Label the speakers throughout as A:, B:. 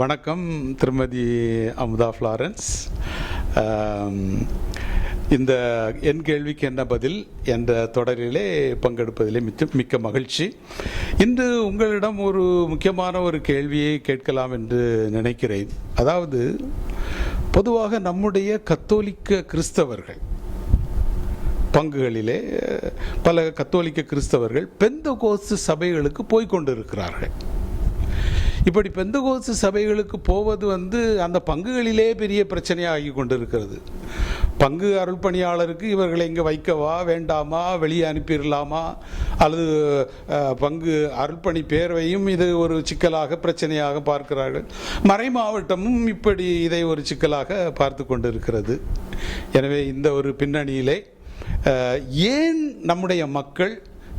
A: வணக்கம் திருமதி அமுதா ஃப்ளாரன்ஸ். இந்த என் கேள்விக்கு என்ன பதில் என்ற தொடரிலே பங்கெடுப்பதிலே மிக்க மிக்க மகிழ்ச்சி. இன்று உங்களிடம் ஒரு முக்கியமான ஒரு கேள்வியை கேட்கலாம் என்று நினைக்கிறேன். அதாவது பொதுவாக நம்முடைய கத்தோலிக்க கிறிஸ்தவர்கள் பங்குகளிலே பல கத்தோலிக்க கிறிஸ்தவர்கள் பெந்த கோஸ்து சபைகளுக்கு போய்கொண்டிருக்கிறார்கள் இப்படி பெந்தகோசு சபைகளுக்கு போவது வந்து அந்த பங்குகளிலே பெரிய பிரச்சனையாகி கொண்டிருக்கிறது. பங்கு அருள் பணியாளருக்கு இவர்களை இங்கே வைக்கவா வேண்டாமா வெளியே அனுப்பிடலாமா? அல்லது பங்கு அருள்பணி பேரவையும் இது ஒரு சிக்கலாக பிரச்சனையாக பார்க்கிறார்கள். மறை மாவட்டமும் இப்படி இதை ஒரு சிக்கலாக பார்த்து கொண்டிருக்கிறது. எனவே இந்த ஒரு பின்னணியிலே ஏன் நம்முடைய மக்கள்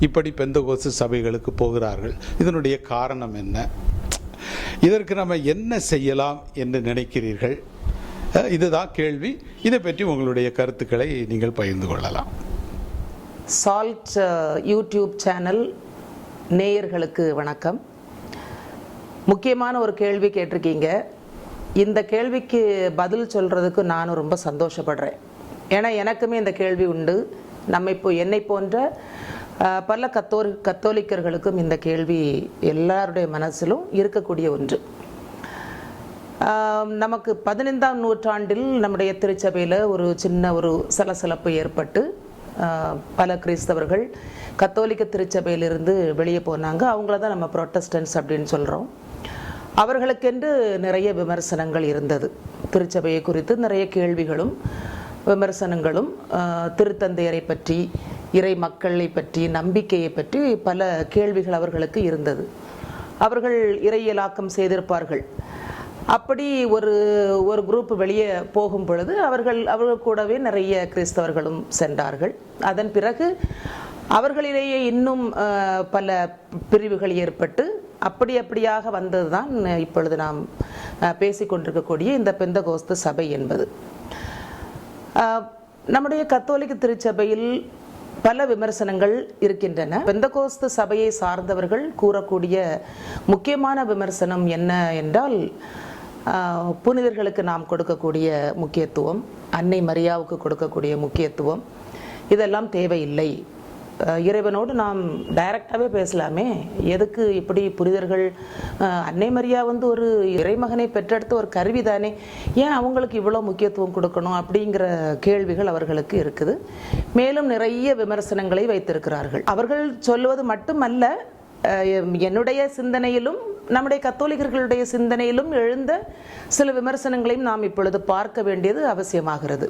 A: இப்படி பெந்தகோசு சபைகளுக்கு போகிறார்கள்? இதனுடைய காரணம் என்ன? இதற்கு நம்ம என்ன செய்யலாம் என்று நினைக்கிறீர்கள்? இதுதான் கேள்வி. இதை பற்றி உங்களுடைய கருத்துக்களை நீங்கள் பகிர்ந்து கொள்ளலாம்.
B: சால்ட் யூடியூப் சேனல் நேயர்களுக்கு வணக்கம். முக்கியமான ஒரு கேள்வி கேட்டிருக்கீங்க. இந்த கேள்விக்கு பதில் சொல்கிறதுக்கு நானும் ரொம்ப சந்தோஷப்படுறேன். ஏன்னா எனக்குமே இந்த கேள்வி உண்டு. நம்ம இப்போ என்னை போன்ற பல கத்தோ கத்தோலிக்கர்களுக்கும் இந்த கேள்வி எல்லாருடைய மனசிலும் இருக்கக்கூடிய ஒன்று. நமக்கு பதினைந்தாம் நூற்றாண்டில் நம்முடைய திருச்சபையில் ஒரு சின்ன ஒரு சலசலப்பு ஏற்பட்டு பல கிறிஸ்தவர்கள் கத்தோலிக்க திருச்சபையிலிருந்து வெளியே போனாங்க. அவங்கள தான் நம்ம ப்ரொட்டஸ்டன்ஸ் அப்படின்னு சொல்கிறோம் அவர்களுக்கென்று நிறைய விமர்சனங்கள் இருந்தது. திருச்சபையை குறித்து நிறைய கேள்விகளும் விமர்சனங்களும் திருத்தந்தையரை பற்றி இறை மக்களை பற்றி நம்பிக்கையை பற்றி பல கேள்விகள் அவர்களுக்கு இருந்தது. அவர்கள் இறையலாக்கம் செய்திருப்பார்கள். அப்படி ஒரு ஒரு குரூப் வெளியே போகும் பொழுது அவர்கள் அவர்கள் கூடவே நிறைய கிறிஸ்தவர்களும் சென்றார்கள். அதன் பிறகு அவர்களிலேயே இன்னும் பல பிரிவுகள் ஏற்பட்டு அப்படி அப்படியாக வந்தது தான் இப்பொழுது நாம் பேசிக்கொண்டிருக்கக்கூடிய இந்த பெந்தகோஸ்து சபை என்பது. நம்முடைய கத்தோலிக்க திருச்சபையில் பல விமர்சனங்கள் இருக்கின்றன. பெந்தகோஸ்து சபையை சார்ந்தவர்கள் கூறக்கூடிய முக்கியமான விமர்சனம் என்ன என்றால் புனிதர்களுக்கு நாம் கொடுக்கக்கூடிய முக்கியத்துவம் அன்னை மரியாவுக்கு கொடுக்கக்கூடிய முக்கியத்துவம் இதெல்லாம் தேவையில்லை. இறைவனோடு நாம் டைரக்டாகவே பேசலாமே. எதுக்கு இப்படி புரிதர்கள் அன்னை மரியா வந்து ஒரு இறைமகனை பெற்றெடுத்த ஒரு கருவி தானே ஏன் அவங்களுக்கு இவ்வளோ முக்கியத்துவம் கொடுக்கணும் அப்படிங்கிற கேள்விகள் அவர்களுக்கு இருக்குது. மேலும் நிறைய விமர்சனங்களை வைத்திருக்கிறார்கள். அவர்கள் சொல்வது மட்டுமல்ல என்னுடைய சிந்தனையிலும் நம்முடைய கத்தோலிகர்களுடைய சிந்தனையிலும் எழுந்த சில விமர்சனங்களையும் நாம் இப்பொழுது பார்க்க வேண்டியது அவசியமாகிறது.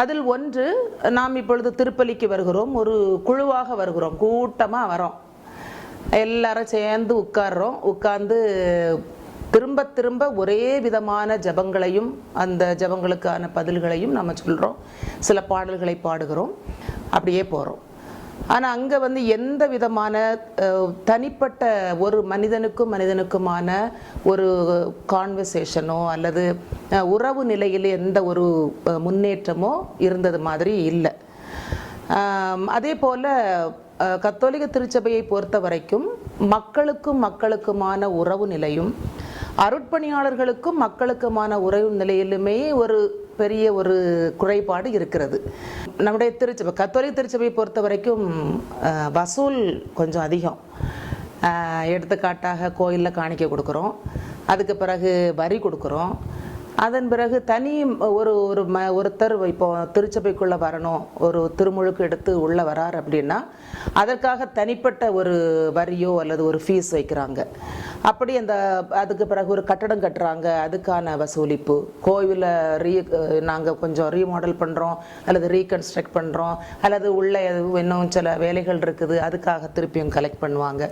B: அதில் ஒன்று நாம் இப்பொழுது திருப்பலிக்கு வருகிறோம். ஒரு குழுவாக வருகிறோம். கூட்டமாக வரோம். எல்லாரும் சேர்ந்து உட்கார்றோம். உட்கார்ந்து திரும்ப திரும்ப ஒரே விதமான ஜபங்களையும் அந்த ஜபங்களுக்கான பதில்களையும் நம்ம சொல்கிறோம் சில பாடல்களை பாடுகிறோம். அப்படியே போகிறோம் ஆனால் அங்கே வந்து எந்த விதமான தனிப்பட்ட ஒரு மனிதனுக்கும் மனிதனுக்குமான ஒரு கான்வர்சேஷனோ அல்லது உறவு நிலையில் எந்த ஒரு முன்னேற்றமோ இருந்தது மாதிரி இல்லை. அதே போல் கத்தோலிக திருச்சபையை பொறுத்த வரைக்கும் மக்களுக்கும் மக்களுக்குமான உறவு நிலையும் அருட்பணியாளர்களுக்கும் மக்களுக்குமான உறவு நிலையிலுமே ஒரு பெரிய ஒரு குறைபாடு இருக்கிறது. நம்முடைய திருச்சபை கத்தோலிக் திருச்சபையை பொறுத்த வரைக்கும் வசூல் கொஞ்சம் அதிகம். எடுத்துக்காட்டாக கோயிலில் காணிக்க கொடுக்குறோம். அதுக்கு பிறகு வரி கொடுக்குறோம். அதன் பிறகு தனி ஒரு ஒரு ம ஒருத்தர் இப்போ திருச்சபைக்குள்ளே வரணும் ஒரு திருமுழுக்கு எடுத்து உள்ளே வரார் அப்படின்னா அதற்காக தனிப்பட்ட ஒரு வரியோ அல்லது ஒரு ஃபீஸ் வைக்கிறாங்க. அப்படி அந்த அதுக்கு பிறகு ஒரு கட்டடம் கட்டுறாங்க. அதுக்கான வசூலிப்பு. கோவிலை ரீ நாங்கள் கொஞ்சம் ரீமாடல் பண்ணுறோம் அல்லது ரீகன்ஸ்ட்ரக்ட் பண்ணுறோம் அல்லது உள்ள இன்னும் சில வேலைகள் இருக்குது. அதுக்காக திருப்பியும் கலெக்ட் பண்ணுவாங்க.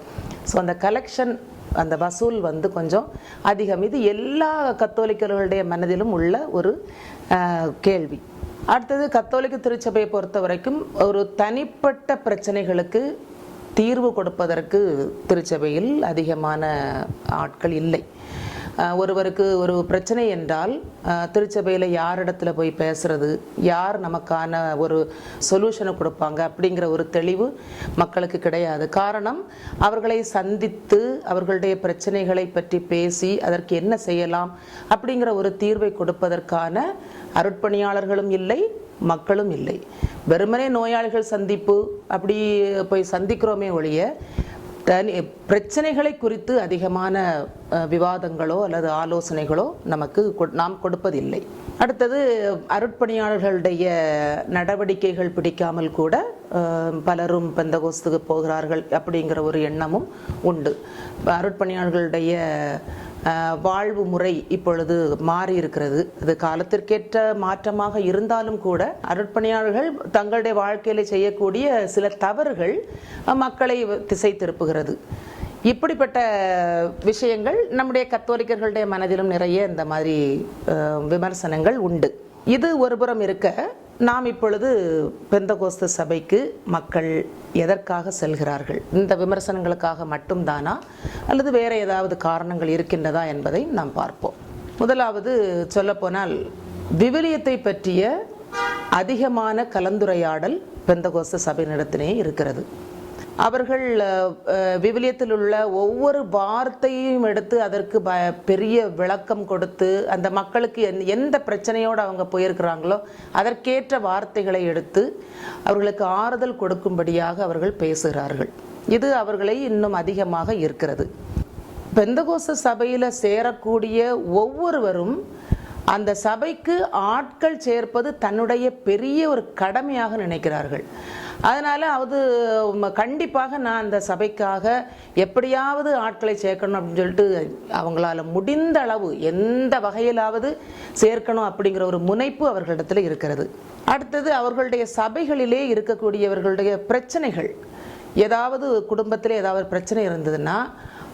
B: ஸோ அந்த கலெக்ஷன் அந்த வசூல் வந்து கொஞ்சம் அதிகம். இது எல்லா கத்தோலிக்கர்களுடைய மனதிலும் உள்ள ஒரு கேள்வி. அடுத்தது கத்தோலிக்க திருச்சபையை பொறுத்த வரைக்கும் ஒரு தனிப்பட்ட பிரச்சனைகளுக்கு தீர்வு கொடுப்பதற்கு திருச்சபையில் அதிகமான ஆட்கள் இல்லை. ஒருவருக்கு ஒரு பிரச்சனை என்றால் திருச்சபையில் யாரிடத்துல போய் பேசுறது யார் நமக்கான ஒரு சொல்யூஷனை கொடுப்பாங்க அப்படிங்கிற ஒரு தெளிவு மக்களுக்கு கிடையாது. காரணம் அவர்களை சந்தித்து அவர்களுடைய பிரச்சனைகளை பற்றி பேசி அதற்கு என்ன செய்யலாம் அப்படிங்கிற ஒரு தீர்வை கொடுப்பதற்கான அருட்பணியாளர்களும் இல்லை மக்களும் இல்லை. வெறுமனே நோயாளிகள் சந்திப்பு அப்படி போய் சந்திக்கிறோமே ஒழிய தனி பிரச்சனைகளை குறித்து அதிகமான விவாதங்களோ அல்லது ஆலோசனைகளோ நமக்கு கொ- நாம் கொடுப்பதில்லை. அடுத்தது அருட்பணியாளர்களுடைய நடவடிக்கைகள் பிடிக்காமல் கூட பலரும் பெந்தகோஸ்துக்கு போகிறார்கள் அப்படிங்கிற ஒரு எண்ணமும் உண்டு. அருட்பணியாளர்களுடைய வாழ்வு முறை இப்பொழுது மாறி இருக்கிறது அது காலத்திற்கேற்ற மாற்றமாக இருந்தாலும் கூட அருட்பணியாளர்கள் தங்களுடைய வாழ்க்கையில செய்யக்கூடிய சில தவறுகள் மக்களை திசை திருப்புகிறது. இப்படிப்பட்ட விஷயங்கள் நம்முடைய கத்தோலிக்கர்களுடைய மனதிலும் நிறைய இந்த மாதிரி விமர்சனங்கள் உண்டு. இது ஒருபுறம் இருக்க நாம் இப்பொழுது பெந்தகோஸ்த சபைக்கு மக்கள் எதற்காக செல்கிறார்கள்? இந்த விமர்சனங்களுக்காக மட்டும்தானா? அல்லது வேறு ஏதாவது காரணங்கள் இருக்கின்றதா என்பதை நாம் பார்ப்போம். முதலாவது சொல்லப்போனால் விவிலியத்தை பற்றிய அதிகமான கலந்துரையாடல் பெந்தகோஸ்த சபை நடத்தினே இருக்கிறது. அவர்கள் விவிலியத்தில் உள்ள ஒவ்வொரு வார்த்தையும் எடுத்து அதற்கு ப பெரிய விளக்கம் கொடுத்து அந்த மக்களுக்கு எந் எந்த பிரச்சனையோடு அவங்க போயிருக்கிறாங்களோ அதற்கேற்ற வார்த்தைகளை எடுத்து அவர்களுக்கு ஆறுதல் கொடுக்கும்படியாக அவர்கள் பேசுகிறார்கள். இது அவர்களை இன்னும் அதிகமாக இருக்கிறது. பெந்தகோச சபையில் சேரக்கூடிய ஒவ்வொருவரும் அந்த சபைக்கு ஆட்கள் சேர்ப்பது தன்னுடைய பெரிய ஒரு கடமையாக நினைக்கிறார்கள். அதனால் அது கண்டிப்பாக நான் அந்த சபைக்காக எப்படியாவது ஆட்களை சேர்க்கணும் அப்படின்னு சொல்லிட்டு அவங்களால முடிந்த அளவு எந்த வகையிலாவது சேர்க்கணும் அப்படிங்கிற ஒரு முனைப்பு அவர்களிடத்தில் இருக்கிறது. அடுத்தது அவர்களுடைய சபைகளிலே இருக்கக்கூடியவர்களுடைய பிரச்சனைகள். ஏதாவது குடும்பத்தில் ஏதாவது பிரச்சனை இருந்ததுன்னா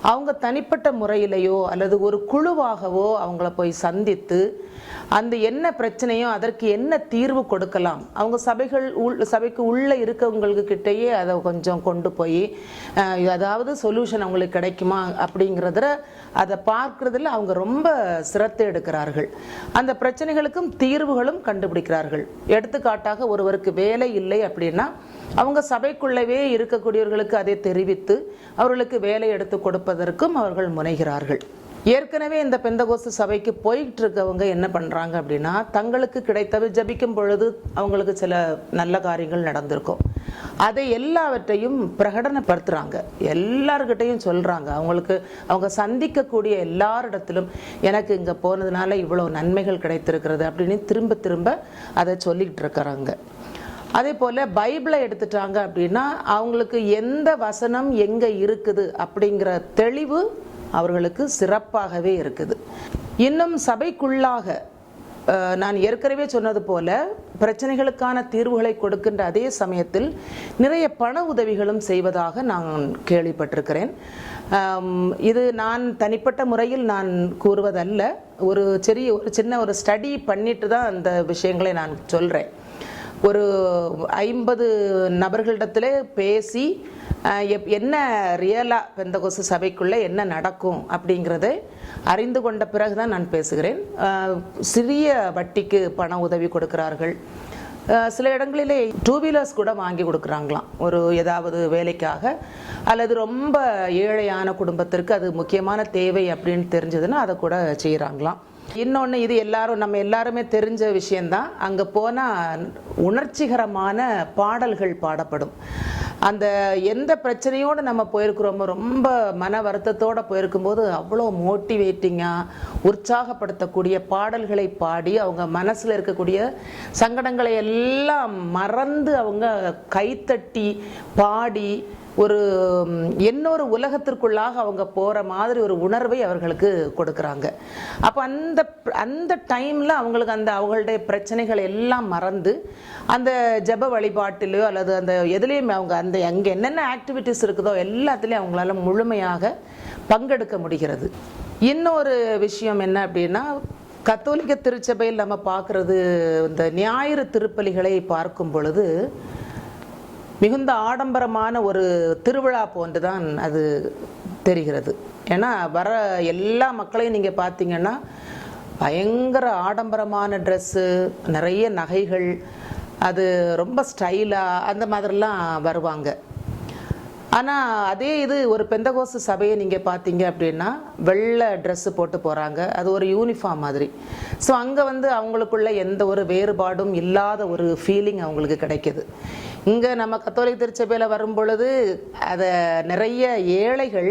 B: அவங்க தனிப்பட்ட முறையிலையோ அல்லது ஒரு குழுவாகவோ அவங்கள போய் சந்தித்து அந்த என்ன பிரச்சனையோ அதற்கு என்ன தீர்வு கொடுக்கலாம். அவங்க சபைகள் உள் சபைக்கு உள்ளே இருக்கவங்களுக்கு கிட்டேயே அதை கொஞ்சம் கொண்டு போய் அதாவது ஏதாவது சொல்யூஷன் அவங்களுக்கு கிடைக்குமா அப்படிங்கிறத அதை பார்க்கறதுல அவங்க ரொம்ப சிரத்தை எடுக்கிறார்கள். அந்த பிரச்சனைகளுக்கும் தீர்வுகளும் கண்டுபிடிக்கிறார்கள். எடுத்துக்காட்டாக ஒருவருக்கு வேலை இல்லை அப்படின்னா அவங்க சபைக்குள்ளவே இருக்கக்கூடியவர்களுக்கு அதை தெரிவித்து அவர்களுக்கு வேலை எடுத்து கொடுப்பதற்கும் அவர்கள் முனைகிறார்கள். ஏற்கனவே இந்த பெந்தகோஸ்து சபைக்கு போயிட்டு இருக்கவங்க என்ன பண்ணுறாங்க அப்படின்னா தங்களுக்கு கிடைத்தவை ஜபிக்கும் பொழுது அவங்களுக்கு சில நல்ல காரியங்கள் நடந்திருக்கும். அதை எல்லாவற்றையும் பிரகடனப்படுத்துகிறாங்க எல்லார்கிட்டையும் சொல்கிறாங்க அவங்களுக்கு அவங்க சந்திக்கக்கூடிய எல்லாரிடத்திலும் எனக்கு இங்கே போனதுனால இவ்வளோ நன்மைகள் கிடைத்திருக்கிறது அப்படின்னு திரும்ப திரும்ப அதை சொல்லிக்கிட்டு இருக்கிறாங்க. அதே போல் பைபிளை எடுத்துட்டாங்க அப்படின்னா அவங்களுக்கு எந்த வசனம் எங்கே இருக்குது அப்படிங்கிற தெளிவு அவர்களுக்கு சிறப்பாகவே இருக்குது. இன்னும் சபைக்குள்ளாக நான் ஏற்கனவே சொன்னது போல பிரச்சனைகளுக்கான தீர்வுகளை கொடுக்கின்ற அதே சமயத்தில் நிறைய பண உதவிகளும் செய்வதாக நான் கேள்விப்பட்டிருக்கிறேன். இது நான் தனிப்பட்ட முறையில் நான் கூறுவதல்ல. ஒரு சிறிய ஒரு சின்ன ஒரு ஸ்டடி பண்ணிட்டு தான் அந்த விஷயங்களை நான் சொல்கிறேன் ஒரு ஐம்பது நபர்களிடத்துல பேசி எப்- என்ன ரியலாக பெந்தகோசு சபைக்குள்ளே என்ன நடக்கும் அப்படிங்கிறத அறிந்து கொண்ட பிறகு தான் நான் பேசுகிறேன். சிறிய வட்டிக்கு பண உதவி கொடுக்கிறார்கள். சில இடங்களிலே டூ வீலர்ஸ் கூட வாங்கி கொடுக்குறாங்களாம். ஒரு ஏதாவது வேலைக்காக அல்லது ரொம்ப ஏழையான குடும்பத்திற்கு அது முக்கியமான தேவை அப்படின்னு தெரிஞ்சதுன்னா அதை கூட செய்கிறாங்களாம் இன்னொன்று இது எல்லாரும் நம்ம எல்லாருமே தெரிஞ்ச விஷயந்தான் அங்கே போனால் உணர்ச்சிகரமான பாடல்கள் பாடப்படும். அந்த எந்த பிரச்சனையோடு நம்ம போயிருக்கிறோமோ ரொம்ப மன வருத்தத்தோடு போயிருக்கும்போது அவ்வளோ மோட்டிவேட்டிங்காக உற்சாகப்படுத்தக்கூடிய பாடல்களை பாடி அவங்க மனசில் இருக்கக்கூடிய சங்கடங்களை எல்லாம் மறந்து அவங்க கைத்தட்டி பாடி ஒரு இன்னொரு உலகத்திற்குள்ளாக அவங்க போகிற மாதிரி ஒரு உணர்வை அவர்களுக்கு கொடுக்குறாங்க. அப்போ அந்த அந்த டைமில் அவங்களுக்கு அந்த அவங்களுடைய பிரச்சனைகள் எல்லாம் மறந்து அந்த ஜெப வழிபாட்டிலோ அல்லது அந்த எதுலேயுமே அவங்க அந்த அங்கே என்னென்ன ஆக்டிவிட்டிஸ் இருக்குதோ எல்லாத்துலேயும் அவங்களால முழுமையாக பங்கெடுக்க முடிகிறது. இன்னொரு விஷயம் என்ன அப்படின்னா கத்தோலிக்க திருச்சபையில் நம்ம பார்க்குறது இந்த ஞாயிறு திருப்பலிகளை பார்க்கும் பொழுது மிகுந்த ஆடம்பரமான ஒரு திருவிழா போன்றுதான் அது தெரிகிறது. ஏன்னா வர எல்லா மக்களையும் நீங்கள் பார்த்தீங்கன்னா பயங்கர ஆடம்பரமான ட்ரெஸ்ஸு நிறைய நகைகள் அது ரொம்ப ஸ்டைலாக அந்த மாதிரிலாம் வருவாங்க. ஆனால் அதே இது ஒரு பெந்தகோசு சபையை நீங்கள் பார்த்தீங்க அப்படின்னா வெள்ளை ட்ரெஸ்ஸு போட்டு போகிறாங்க அது ஒரு யூனிஃபார்ம் மாதிரி. ஸோ அங்கே வந்து அவங்களுக்குள்ள எந்த ஒரு வேறுபாடும் இல்லாத ஒரு ஃபீலிங் அவங்களுக்கு கிடைக்கிது. இங்கே நம்ம கத்தோலிக் திருச்சபையில் வரும் பொழுது அதை நிறைய ஏழைகள்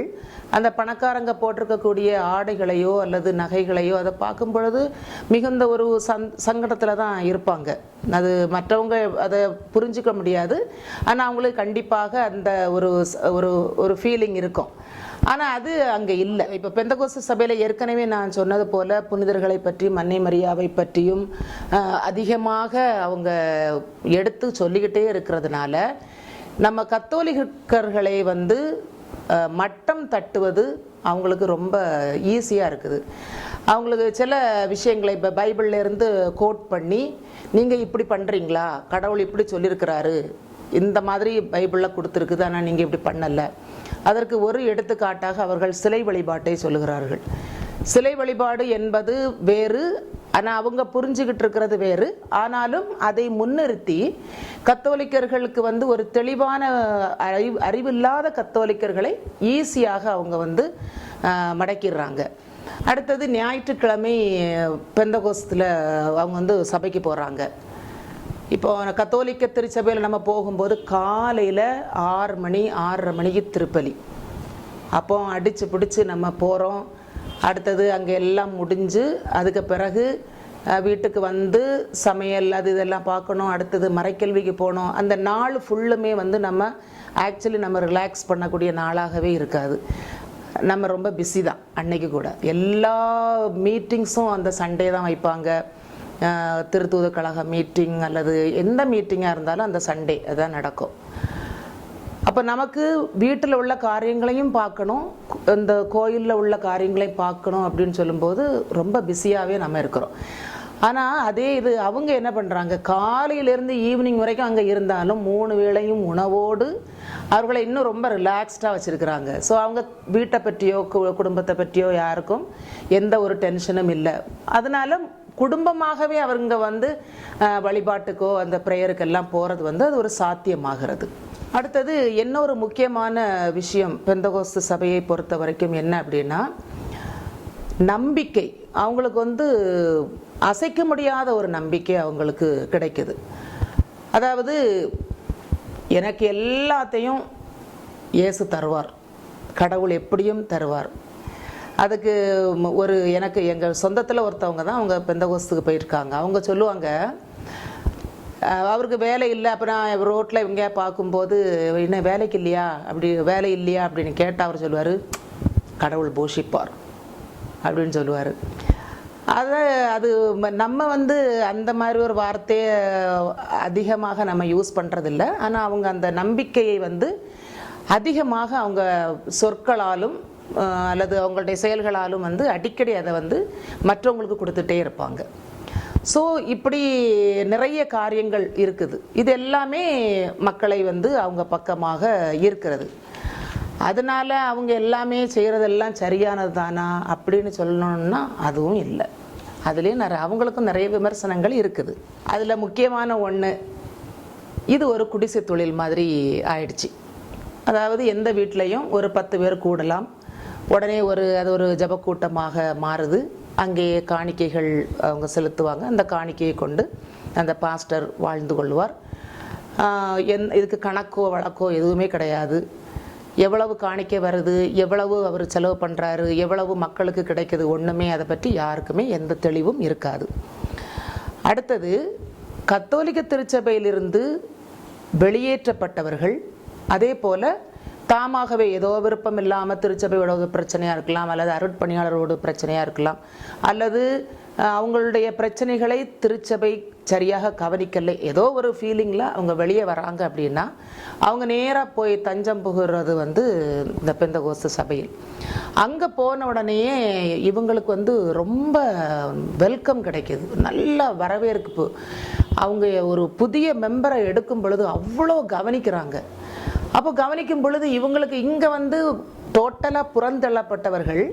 B: அந்த பணக்காரங்க போட்டிருக்கக்கூடிய ஆடைகளையோ அல்லது நகைகளையோ அதை பார்க்கும் பொழுது மிகுந்த ஒரு சந் சங்கடத்தில் தான் இருப்பாங்க. அது மற்றவங்க அதை புரிஞ்சுக்க முடியாது. ஆனால் அவங்களுக்கு கண்டிப்பாக அந்த ஒரு ஒரு ஒரு ஃபீலிங் இருக்கும். ஆனால் அது அங்கே இல்லை. இப்போ பெந்தகோச சபையில் ஏற்கனவே நான் சொன்னது போல புனிதர்களை பற்றி மன்னை மரியாவை பற்றியும் அதிகமாக அவங்க எடுத்து சொல்லிக்கிட்டே இருக்கிறதுனால நம்ம கத்தோலிக்கர்களை வந்து மட்டம் தட்டுவது அவங்களுக்கு ரொம்ப ஈஸியாக இருக்குது. அவங்களுக்கு சில விஷயங்களை இப்போ பைபிள்லேருந்து கோட் பண்ணி நீங்கள் இப்படி பண்ணுறீங்களா கடவுள் இப்படி சொல்லியிருக்கிறாரு. இந்த மாதிரி பைபிளில் கொடுத்துருக்குது ஆனால் நீங்கள் இப்படி பண்ணலை. அதற்கு ஒரு எடுத்துக்காட்டாக அவர்கள் சிலை வழிபாட்டை சொல்லுகிறார்கள். சிலை வழிபாடு என்பது வேறு ஆனால் அவங்க புரிஞ்சுக்கிட்டு இருக்கிறது வேறு. ஆனாலும் அதை முன்னிறுத்தி கத்தோலிக்கர்களுக்கு வந்து ஒரு தெளிவான அறிவு அறிவில்லாத கத்தோலிக்கர்களை ஈஸியாக அவங்க வந்து மடக்கிடுறாங்க. அடுத்தது ஞாயிற்றுக்கிழமை பெந்தகோஸ்தில் அவங்க வந்து சபைக்கு போகிறாங்க இப்போ கத்தோலிக்க திருச்சபையில் நம்ம போகும்போது காலையில் ஆறு மணி ஆறரை மணிக்கு திருப்பலி. அப்போ அடித்து பிடிச்சி நம்ம போகிறோம் அடுத்தது அங்கே எல்லாம் முடிஞ்சு அதுக்கு பிறகு வீட்டுக்கு வந்து சமையல் அது இதெல்லாம் பார்க்கணும். அடுத்தது மறைக்கல்விக்கு போகணும். அந்த நாள் ஃபுல்லுமே வந்து நம்ம ஆக்சுவலி நம்ம ரிலாக்ஸ் பண்ணக்கூடிய நாளாகவே இருக்காது. நம்ம ரொம்ப பிஸி தான் அன்னைக்கு கூட. எல்லா மீட்டிங்ஸும் அந்த சண்டே தான் வைப்பாங்க. திருத்தூத கழக மீட்டிங் அல்லது எந்த மீட்டிங்காக இருந்தாலும் அந்த சண்டே அதான் நடக்கும். அப்போ நமக்கு வீட்டில் உள்ள காரியங்களையும் பார்க்கணும் இந்த கோயிலில் உள்ள காரியங்களையும் பார்க்கணும் அப்படின்னு சொல்லும்போது ரொம்ப பிஸியாகவே நம்ம இருக்கிறோம். ஆனால் அதே இது அவங்க என்ன பண்ணுறாங்க காலையிலேருந்து ஈவினிங் வரைக்கும் அங்கே இருந்தாலும் மூணு வேளையும் உணவோடு அவர்களை இன்னும் ரொம்ப ரிலாக்ஸ்டாக வச்சுருக்கிறாங்க. ஸோ அவங்க வீட்டை பற்றியோ கு- குடும்பத்தை பற்றியோ யாருக்கும் எந்த ஒரு டென்ஷனும் இல்லை. அதனால குடும்பமாகவே அவங்க வந்து வழிபாட்டுக்கோ அந்த ப்ரேயருக்கெல்லாம் போகிறது வந்து அது ஒரு சாத்தியமாகிறது. அடுத்தது என்ன ஒரு முக்கியமான விஷயம் பெந்தகோஸ்து சபையை பொறுத்த வரைக்கும் என்ன அப்படின்னா நம்பிக்கை. அவங்களுக்கு வந்து அசைக்க முடியாத ஒரு நம்பிக்கை அவங்களுக்கு கிடைக்குது. அதாவது எனக்கு எல்லாத்தையும் இயேசு தருவார். கடவுள் எப்படியும் தருவார். அதுக்கு ஒரு எனக்கு எங்கள் சொந்தத்தில் ஒருத்தவங்க தான் அவங்க பெந்தகோஸ்துக்கு போயிருக்காங்க. அவங்க சொல்லுவாங்க அவருக்கு வேலை இல்லை அப்போ நான் ரோட்டில் இவங்க பார்க்கும்போது என்ன வேலைக்கு இல்லையா? அப்படி வேலை இல்லையா? அப்படின்னு கேட்டால் அவர் சொல்லுவார் கடவுள் போஷிப்பார் அப்படின்னு சொல்லுவார். அதை அது நம்ம வந்து அந்த மாதிரி ஒரு வார்த்தையை அதிகமாக நம்ம யூஸ் பண்ணுறதில்ல ஆனால் அவங்க அந்த நம்பிக்கையை வந்து அதிகமாக அவங்க சொற்களாலும் அல்லது அவங்களுடைய செயல்களாலும் வந்து அடிக்கடி அதை வந்து மற்றவங்களுக்கு கொடுத்துட்டே இருப்பாங்க. ஸோ இப்படி நிறைய காரியங்கள் இருக்குது. இது எல்லாமே மக்களை வந்து அவங்க பக்கமாக ஈர்க்கிறது அதனால அவங்க எல்லாமே செய்கிறதெல்லாம் சரியானது தானா அப்படின்னு சொல்லணும்னா அதுவும் இல்லை. அதுலேயும் நிறைய அவங்களுக்கும் நிறைய விமர்சனங்கள் இருக்குது. அதில் முக்கியமான ஒன்று இது ஒரு குடிசை தொழில் மாதிரி ஆயிடுச்சு. அதாவது எந்த வீட்லேயும் ஒரு பத்து பேர் கூடலாம். உடனே ஒரு அது ஒரு ஜபக்கூட்டமாக மாறுது. அங்கே காணிக்கைகள் அவங்க செலுத்துவாங்க. அந்த காணிக்கையை கொண்டு அந்த பாஸ்டர் வாழ்ந்து கொள்வார். என் இதுக்கு கணக்கோ வழக்கோ எதுவுமே கிடையாது. எவ்வளவு காணிக்கை வருது எவ்வளவு அவர் செலவு பண்ணுறாரு எவ்வளவு மக்களுக்கு கிடைக்குது ஒன்றுமே அதை பற்றி யாருக்குமே எந்த தெளிவும் இருக்காது. அடுத்தது கத்தோலிக்க திருச்சபையிலிருந்து வெளியேற்றப்பட்டவர்கள் அதே போல் தாமாகவே ஏதோ விருப்பம் இல்லாமல் திருச்சபையோட ஒரு பிரச்சனையாக இருக்கலாம் அல்லது அருட்பணியாளரோட பிரச்சனையாக இருக்கலாம். அல்லது அவங்களுடைய பிரச்சனைகளை திருச்சபை சரியாக கவனிக்கலை. ஏதோ ஒரு ஃபீலிங்கில் அவங்க வெளியே வராங்க அப்படின்னா அவங்க நேராக போய் தஞ்சம் புகுறது வந்து இந்த பெந்தகோஸ்து சபையில். அங்கே போன உடனேயே இவங்களுக்கு வந்து ரொம்ப வெல்கம் கிடைக்கிது. நல்ல வரவேற்பு. அவங்க ஒரு புதிய மெம்பரை எடுக்கும் பொழுது அவ்வளோ கவனிக்கிறாங்க. அப்போ கவனிக்கும் பொழுது இவங்களுக்கு இங்கே வந்து டோட்டலாக புறந்தள்ளப்பட்டவர்கள்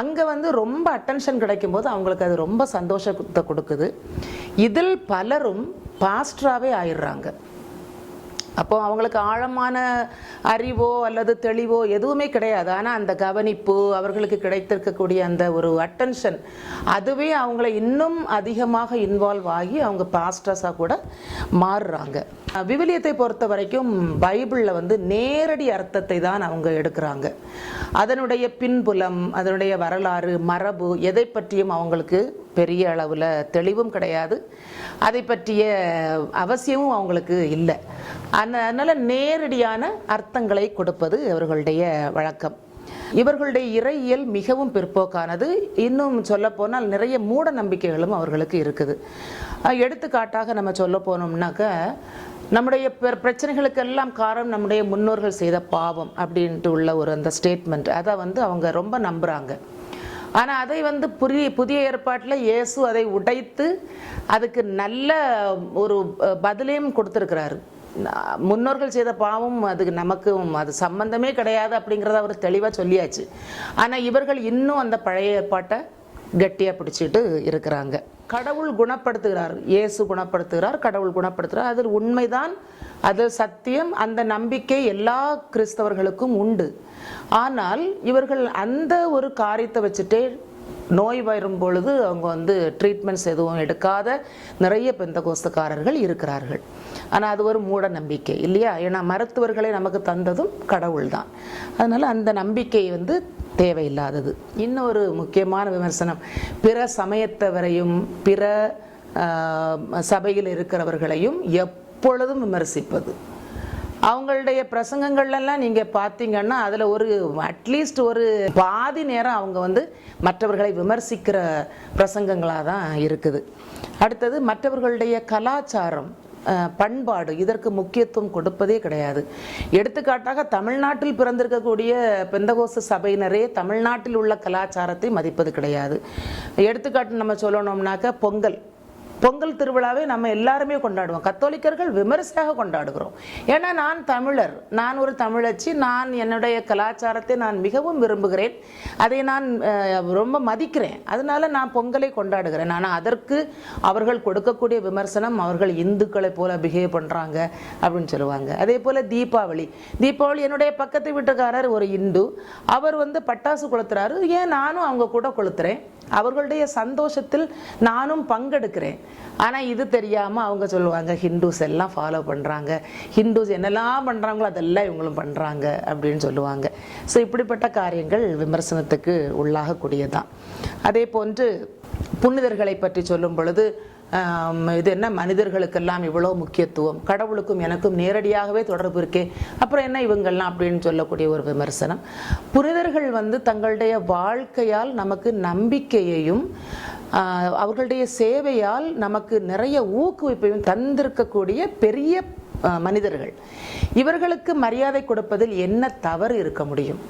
B: அங்கே வந்து ரொம்ப அட்டென்ஷன் கிடைக்கும் போது அவங்களுக்கு அது ரொம்ப சந்தோஷத்தை கொடுக்குது. இதில் பலரும் பாஸ்டராகவே ஆயிடுறாங்க. அப்போ அவங்களுக்கு ஆழமான அறிவோ அல்லது தெளிவோ எதுவுமே கிடையாது. ஆனால் அந்த கவனிப்பு அவர்களுக்கு கிடைத்திருக்கக்கூடிய அந்த ஒரு அட்டென்ஷன் அதுவே அவங்கள இன்னும் அதிகமாக இன்வால்வ் ஆகி அவங்க பாஸ்டர்ஸாக கூட மாறுறாங்க. விவிலியத்தை பொறுத்த வரைக்கும் பைபிளில் வந்து நேரடி அர்த்தத்தை தான் அவங்க எடுக்கிறாங்க. அதனுடைய பின்புலம் அதனுடைய வரலாறு மரபு எதை பற்றியும் அவங்களுக்கு பெரிய அளவில் தெளிவும் கிடையாது. அதை பற்றிய அவசியமும் அவங்களுக்கு இல்லை. அந்த- நேரடியான அர்த்தங்களை கொடுப்பது அவர்களுடைய வழக்கம். இவர்களுடைய இறையியல் மிகவும் பிற்போக்கானது. இன்னும் சொல்லப்போனால் நிறைய மூட நம்பிக்கைகளும் அவர்களுக்கு இருக்குது. எடுத்துக்காட்டாக நம்ம சொல்ல போனோம்னாக்க நம்முடைய பிரச்சனைகளுக்கெல்லாம் காரணம் நம்முடைய முன்னோர்கள் செய்த பாவம் அப்படின்ட்டு உள்ள ஒரு அந்த ஸ்டேட்மெண்ட் அதை வந்து அவங்க ரொம்ப நம்புகிறாங்க ஆனால் அதை வந்து புதிய புதிய ஏற்பாட்டில் இயேசு அதை உடைத்து அதுக்கு நல்ல ஒரு பதிலையும் கொடுத்துருக்கிறாரு. முன்னோர்கள் செய்த பாவம் அதுக்கு நமக்கும் அது சம்பந்தமே கிடையாது அப்படிங்கிறத அவர் தெளிவாக சொல்லியாச்சு. ஆனால் இவர்கள் இன்னும் அந்த பழைய ஏற்பாட்டை கெட்டியாக பிடிச்சிட்டு இருக்கிறாங்க. கடவுள் குணப்படுத்துகிறார். இயேசு குணப்படுத்துகிறார் கடவுள் குணப்படுத்துகிறார். அது உண்மைதான் அது சத்தியம் அந்த நம்பிக்கை எல்லா கிறிஸ்தவர்களுக்கும் உண்டு. ஆனால் இவர்கள் அந்த ஒரு காரியத்தை வச்சுட்டே நோய் வரும் பொழுது அவங்க வந்து ட்ரீட்மெண்ட்ஸ் எதுவும் எடுக்காத நிறைய பெந்த பெந்தகோஸ்தக்காரர்கள் இருக்கிறார்கள். ஆனால் அது ஒரு மூட நம்பிக்கை இல்லையா? ஏன்னா மருத்துவர்களை நமக்கு தந்ததும் கடவுள் தான் அதனால் அந்த நம்பிக்கை வந்து தேவையில்லாதது. இன்னொரு முக்கியமான விமர்சனம் பிற சமயத்தவரையும் பிற சபையில் இருக்கிறவர்களையும் எப்பொழுதும் விமர்சிப்பது. அவங்களுடைய பிரசங்கங்கள்லாம் நீங்கள் பார்த்தீங்கன்னா அதில் ஒரு அட்லீஸ்ட் ஒரு பாதி நேரம் அவங்க வந்து மற்றவர்களை விமர்சிக்கிற பிரசங்கங்களாக தான் இருக்குது. அடுத்தது மற்றவர்களுடைய கலாச்சாரம். பண்பாடு இதற்கு முக்கியத்துவம் கொடுப்பதே கிடையாது. எடுத்துக்காட்டாக தமிழ்நாட்டில் பிறந்திருக்கக்கூடிய பெந்தகோச சபையினரே தமிழ்நாட்டில் உள்ள கலாச்சாரத்தை மதிப்பது கிடையாது. எடுத்துக்காட்டு நம்ம சொல்லணும்னாக்க பொங்கல். பொங்கல் திருவிழாவை நம்ம எல்லாருமே கொண்டாடுவோம். கத்தோலிக்கர்கள் விமரிசையாக கொண்டாடுகிறோம். ஏன்னா நான் தமிழர். நான் ஒரு தமிழச்சி. நான் என்னுடைய கலாச்சாரத்தை நான் மிகவும் விரும்புகிறேன். அதை நான் ரொம்ப மதிக்கிறேன். அதனால நான் பொங்கலை கொண்டாடுகிறேன். ஆனால் அதற்கு அவர்கள் கொடுக்கக்கூடிய விமர்சனம் அவர்கள் இந்துக்களை போல பிஹேவ் பண்ணுறாங்க அப்படின்னு சொல்லுவாங்க. அதே போல் தீபாவளி. தீபாவளி என்னுடைய பக்கத்து வீட்டுக்காரர் ஒரு இந்து. அவர் வந்து பட்டாசு கொளுத்துறாரு. ஏன் நானும் அவங்க கூட கொளுத்துறேன்? அவர்களுடைய சந்தோஷத்தில் நானும் பங்கெடுக்கிறேன். ஆனால் இது தெரியாமல் அவங்க சொல்லுவாங்க ஹிந்துஸ் எல்லாம் ஃபாலோ பண்ணுறாங்க ஹிந்துஸ் என்னெல்லாம் பண்ணுறாங்களோ அதெல்லாம் இவங்களும் பண்ணுறாங்க அப்படின்னு சொல்லுவாங்க. ஸோ இப்படிப்பட்ட காரியங்கள் விமர்சனத்துக்கு உள்ளாகக்கூடியதான் அதே போன்று புனிதர்களை பற்றி சொல்லும் பொழுது இது என்ன மனிதர்களுக்கெல்லாம் இவ்வளோ முக்கியத்துவம்? கடவுளுக்கும் எனக்கும் நேரடியாகவே தொடர்பு இருக்கே. அப்புறம் என்ன இவங்கள்லாம் அப்படின்னு சொல்லக்கூடிய ஒரு விமர்சனம்? புனிதர்கள் வந்து தங்களுடைய வாழ்க்கையால் நமக்கு நம்பிக்கையையும் அவர்களுடைய சேவையால் நமக்கு நிறைய ஊக்குவிப்பையும் தந்திருக்கக்கூடிய பெரிய மனிதர்கள். இவர்களுக்கு மரியாதை கொடுப்பதில் என்ன தவறு இருக்க முடியும்?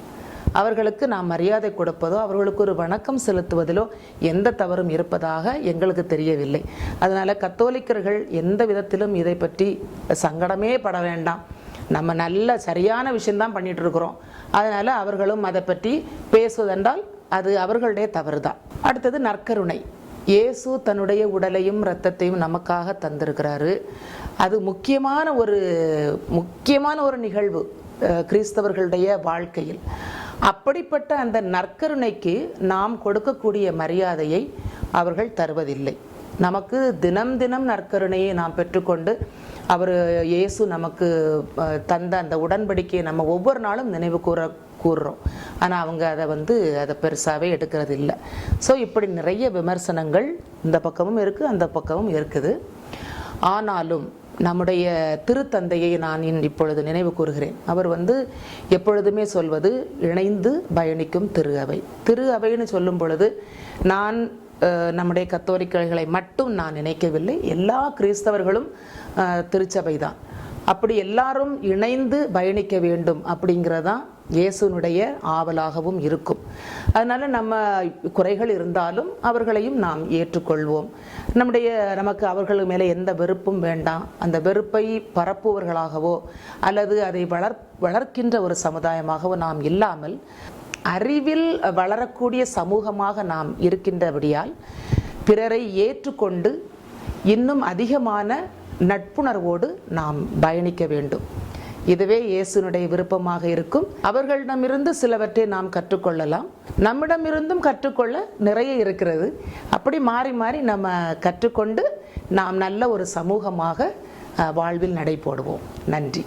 B: அவர்களுக்கு நாம் மரியாதை கொடுப்பதோ அவர்களுக்கு ஒரு வணக்கம் செலுத்துவதிலோ எந்த தவறும் இருப்பதாக எங்களுக்கு தெரியவில்லை. அதனால் கத்தோலிக்கர்கள் எந்த விதத்திலும் இதை பற்றி சங்கடமே பட வேண்டாம். நம்ம நல்ல சரியான விஷயம்தான் பண்ணிட்டு இருக்கிறோம் அதனால் அவர்களும் அதை பற்றி பேசுவதென்றால் அது அவர்களுடைய தவறு தான் அடுத்தது நற்கருணை. இயேசு தன்னுடைய உடலையும் இரத்தத்தையும் நமக்காக தந்திருக்கிறாரு. அது முக்கியமான ஒரு முக்கியமான ஒரு நிகழ்வு கிறிஸ்தவர்களுடைய வாழ்க்கையில். அப்படிப்பட்ட அந்த நற்கருணைக்கு நாம் கொடுக்கக்கூடிய மரியாதையை அவர்கள் தருவதில்லை. நமக்கு தினம் தினம் நற்கருணையை நாம் பெற்றுக்கொண்டு அவர் இயேசு நமக்கு தந்த அந்த உடன்படிக்கையை நம்ம ஒவ்வொரு நாளும் நினைவு கூற கூறுறோம். ஆனால் அவங்க அதை வந்து அதை பெருசாகவே எடுக்கிறது இல்லை ஸோ இப்படி நிறைய விமர்சனங்கள் இந்த பக்கமும் இருக்குது அந்த பக்கமும் இருக்குது. ஆனாலும் நம்முடைய திருத்தந்தையை நான் இப்பொழுது நினைவு கூறுகிறேன். அவர் வந்து எப்பொழுதுமே சொல்வது இணைந்து பயணிக்கும் திரு அவை. திரு அவைன்னு சொல்லும் பொழுது நான் நம்முடைய கத்தோரிக்கைகளை மட்டும் நான் நினைக்கவில்லை எல்லா கிறிஸ்தவர்களும் திருச்சபை தான் அப்படி எல்லாரும் இணைந்து பயணிக்க வேண்டும் அப்படிங்கிறதான் இயேசுனுடைய ஆவலாகவும் இருக்கும். அதனால் நம்ம குறைகள் இருந்தாலும் அவர்களையும் நாம் ஏற்றுக்கொள்வோம். நம்முடைய நமக்கு அவர்கள் மேலே எந்த வெறுப்பும் வேண்டாம். அந்த வெறுப்பை பரப்புவர்களாகவோ அல்லது அதை வளர் வளர்க்கின்ற ஒரு சமுதாயமாகவோ நாம் இல்லாமல் அறிவில் வளரக்கூடிய சமூகமாக நாம் இருக்கின்றபடியால் பிறரை ஏற்றுக்கொண்டு இன்னும் அதிகமான நட்புணர்வோடு நாம் பயணிக்க வேண்டும். இதுவே இயேசுனுடைய விருப்பமாக இருக்கும். அவர்களிடமிருந்து சிலவற்றை நாம் கற்றுக்கொள்ளலாம். நம்மிடமிருந்தும் கற்றுக்கொள்ள நிறைய இருக்கிறது. அப்படி மாறி மாறி நம்ம கற்றுக்கொண்டு நாம் நல்ல ஒரு சமூகமாக வாழ்வில் நடைபோடுவோம். நன்றி.